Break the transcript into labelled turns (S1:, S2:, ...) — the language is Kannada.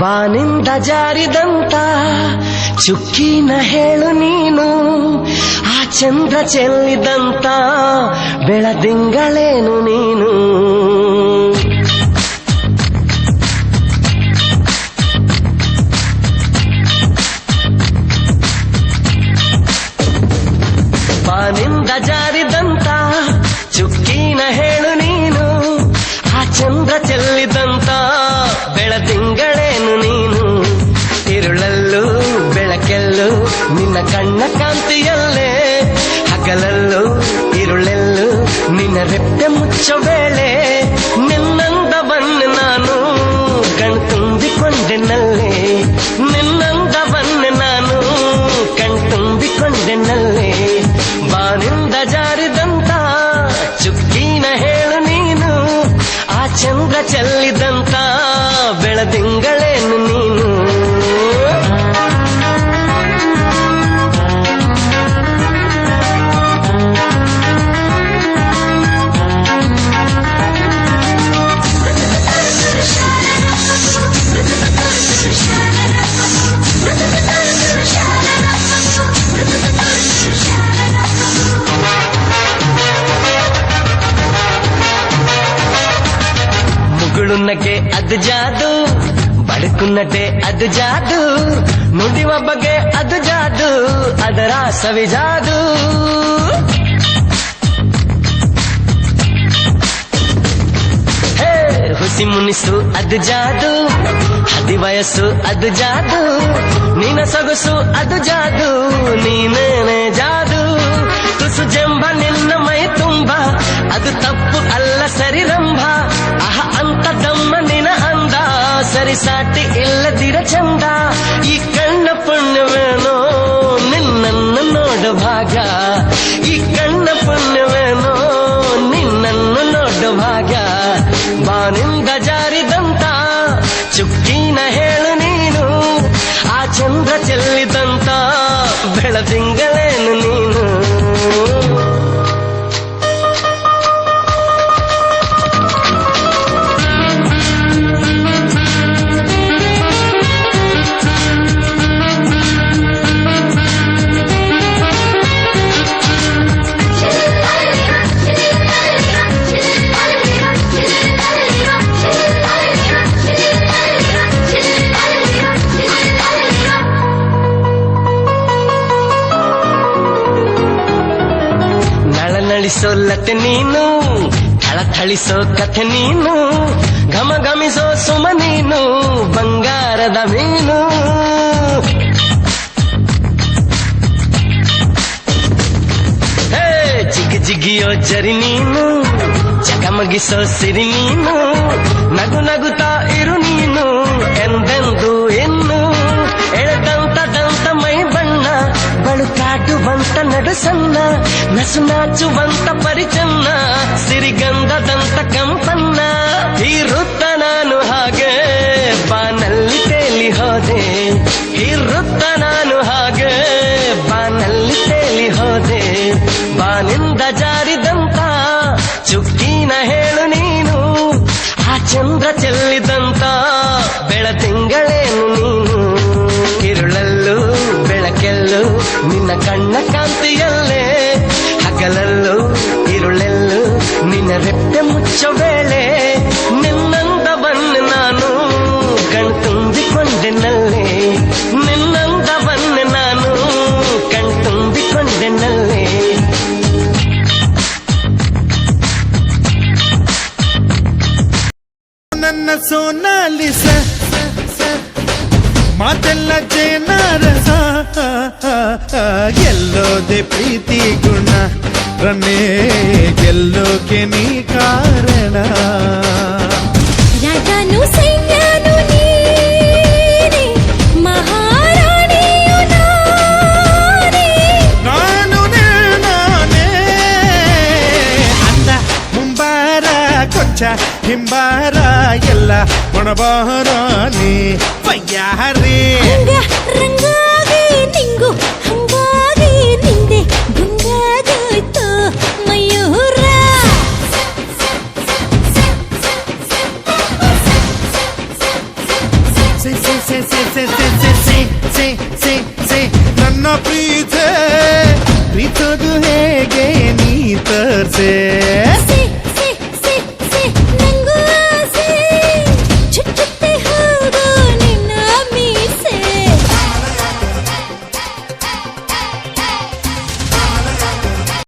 S1: ಬಾನಿಂದ ಜಾರಿದಂತ ಚುಕ್ಕಿನ ಹೇಳು ನೀನು ಆ ಚಂದ್ರ ಚೆಲ್ಲಿದಂತ ಬೆಳದಿಂಗಳೇನು ನೀನು ನಿನ್ನ ಕಣ್ಣ ಕಾಂತಿಯಲ್ಲೇ, ಹಗಲಲ್ಲೂ ಇರುಳೆಲ್ಲು ನಿನ್ನ ರೆಪ್ಪೆ ಮುಚ್ಚ ವೇಳೆ, ನಿನ್ನಂದವನ್ನು ನಾನು ಕಣ್ತುಂಬಿಕೊಂಡೆನಲ್ಲೇ ನಿನ್ನಂದವನ್ನು ನಾನು ಕಣ್ತುಂಬಿಕೊಂಡೆನಲ್ಲೇ ಬಾನಿಂದ ಜಾರಿದಂತ ಚುಕ್ಕಿನ ಹೇಳು ನೀನು, ಆ ಚಂದ್ರ ಚೆಲ್ಲಿದಂತ ಮುಗುಳುನಗೆ ಅದು ಜಾದು ಬಡಕುನ್ನಟೆ ಅದು ಜಾದು, ನುಡಿವ ಬಗೆ ಅದು ಜಾದು, ಅದರ ಸವಿ ಜಾದು. ಹುಸಿ ಮುನಿಸು ಅದು ಜಾದು, ಹದಿ ವಯಸ್ಸು ಅದು ಜಾದು, ನಿನ ಸೊಗಸು ಅದು ಜಾದು. ಸರಿ ಸಾಟಿ ಇಲ್ಲದಿರ ಚಂದ. ಈ ಕಣ್ಣ ನಿನ್ನನ್ನು ನೋಡ ಭಾಗ ಈ ಕಣ್ಣ ಪುಣ್ಯವೇನೋ, ನಿನ್ನನ್ನು ನೋಡ ಭಾಗ ಬಾನಿಂದ ಜಾರಿದಂತ, ಚುಕ್ಕಿನ ಹೇಳು ನೀನು. ಆ ಚಂದ್ರ ಚೆಲ್ಲಿದಂತ ಬೆಳದಿಂಗಳೇನು ನಳನಳಿಸೋ ಲತೆ ನೀನು ಥಳಥಳಿಸೋ ಕಥೆ ನೀನು ಘಮ ಘಮಿಸೋ ಸುಮ ನೀನು, ಬಂಗಾರದ ಮೀನು. ಜಿಗಿ ಜಿಗಿಯೋ ಜರಿ ನೀನು, ಜಗಮಗಿಸೋ ಸಿರಿ ನೀನು, ನಗು ನಗುತ್ತಾ ಇರು ನೀನು, ಎಂದೆಂದು ಇನ್ನು. ಎಳೆದಂತ ದಂತ ಮೈ ಬಣ್ಣ ಬಳುಕಾಡುವಂತ ಬಂತ ಸಣ್ಣ ನಸು ನಾಚುವಂತ ಪರಿಚನ್ನ, ಸಿರಿಗಂಧದಂತ ಕಂಪನ್ನ. ಇರುತ್ತ ನಾನು ಹಾಗೆ ಬಾನಲ್ಲಿ ತೇಲಿ ಹೋದೆ. ಇರುತ್ತ ನಾನು ಹಾಗೆ ಬಾನಲ್ಲಿ ತೇಲಿ ಹೋದೆ. ಬಾನಿಂದ ಜಾರಿದಂತ ಚುಕ್ಕಿನ ಹೇಳು ನೀನು. ಆ ಚಂದ್ರ ಚೆಲ್ಲಿದಂತ
S2: ಮಾತೆಲ್ಲ ಜೇನಾರಸ ಗೆಲ್ಲೋದೆ ಪ್ರೀತಿ ಗುಣ ರನ್ನೇ ಗೆಲ್ಲೋಕೆ ನೀ ನಾನೇ ಅಂದ ಮುಂಬಾರ ಕೊಚ್ಚ ಛ ಹಿಂಬಾರ ಎಲ್ಲ ಮೊಣಬಾರ ನೀ ಪಯ್ಯಾರಿ
S3: ರಂಗ ರಂಗಾಗಿ ನಿಂಗು ಹಂಗಾಗಿ ನಿಂದೆ ಗುಂಗಾಗೋಯ್ತು ಮಯೂರ
S2: ಸೆ ಸೆ ಸೆ ಸೆ ಸೆ ಸೆ ಸೆ ಸೆ ಸೆ ಸೆ ಸೆ ನನ್ನ ಪ್ರೀತೆ ಪ್ರೀತದು ಹೇಗೆ ನೀ ತರ್ಸೆ
S3: ಸೆ